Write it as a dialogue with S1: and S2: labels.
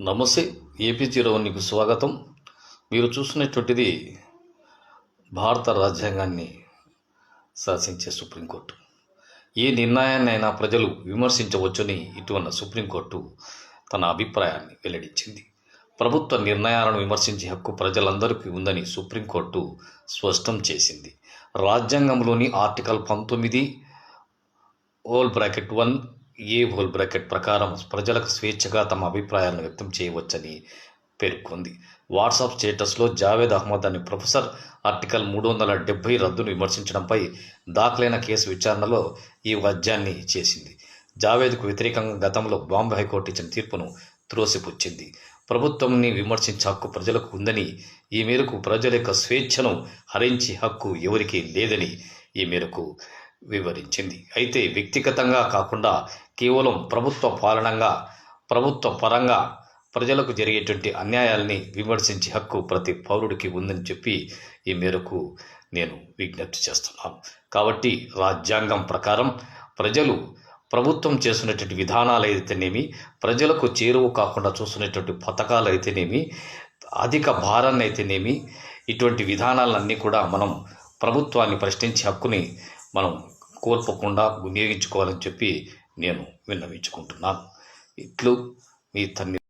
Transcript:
S1: నమస్తే AP zero స్వాగతం. మీరు చూసినటువంటిది భారత రాజ్యాంగాన్ని శాసించే సుప్రీంకోర్టు. ఏ నిర్ణయాన్నైనా ప్రజలు విమర్శించవచ్చని ఇటువంటి సుప్రీంకోర్టు తన అభిప్రాయాన్ని వెల్లడించింది. ప్రభుత్వ నిర్ణయాలను విమర్శించే హక్కు ప్రజలందరికీ ఉందని సుప్రీంకోర్టు స్పష్టం చేసింది. రాజ్యాంగంలోని ఆర్టికల్ పంతొమ్మిది whole bracket one A whole bracket ప్రకారం ప్రజలకు స్వేచ్ఛగా తమ అభిప్రాయాలను వ్యక్తం చేయవచ్చని పేర్కొంది. వాట్సాప్ స్టేటస్లో జావేద్ అహ్మద్ అనే ప్రొఫెసర్ ఆర్టికల్ మూడు వందల డెబ్బై రద్దును విమర్శించడంపై దాఖలైన కేసు విచారణలో ఈ వాద్యాన్ని చేసింది. జావేద్కు వ్యతిరేకంగా గతంలో బాంబే హైకోర్టు ఇచ్చిన తీర్పును త్రోసిపుచ్చింది. ప్రభుత్వంని విమర్శించే హక్కు ప్రజలకు ఉందని ఈ మేరకు ప్రజల యొక్క స్వేచ్ఛను హరించే హక్కు ఎవరికీ లేదని ఈ మేరకు వివరించింది. అయితే వ్యక్తిగతంగా కాకుండా కేవలం ప్రభుత్వ పాలనంగా ప్రభుత్వ పరంగా ప్రజలకు జరిగేటువంటి అన్యాయాల్ని విమర్శించే హక్కు ప్రతి పౌరుడికి ఉందని చెప్పి ఈ మేరకు నేను విజ్ఞప్తి చేస్తున్నాను కాబట్టి రాజ్యాంగం ప్రకారం ప్రజలు ప్రభుత్వం చేస్తున్నటువంటి విధానాలు అయితేనేమి ప్రజలకు చేరువ కాకుండా చూస్తున్నటువంటి పథకాలు అయితేనేమి అధిక భారాన్ని అయితేనేమి ఇటువంటి విధానాలన్నీ కూడా మనం ప్రభుత్వాన్ని ప్రశ్నించే హక్కుని మనం కోల్పోకుండా వినియోగించుకోవాలని చెప్పి నేను విన్నవించుకుంటున్నాను. ఇట్లు మీ తన్ని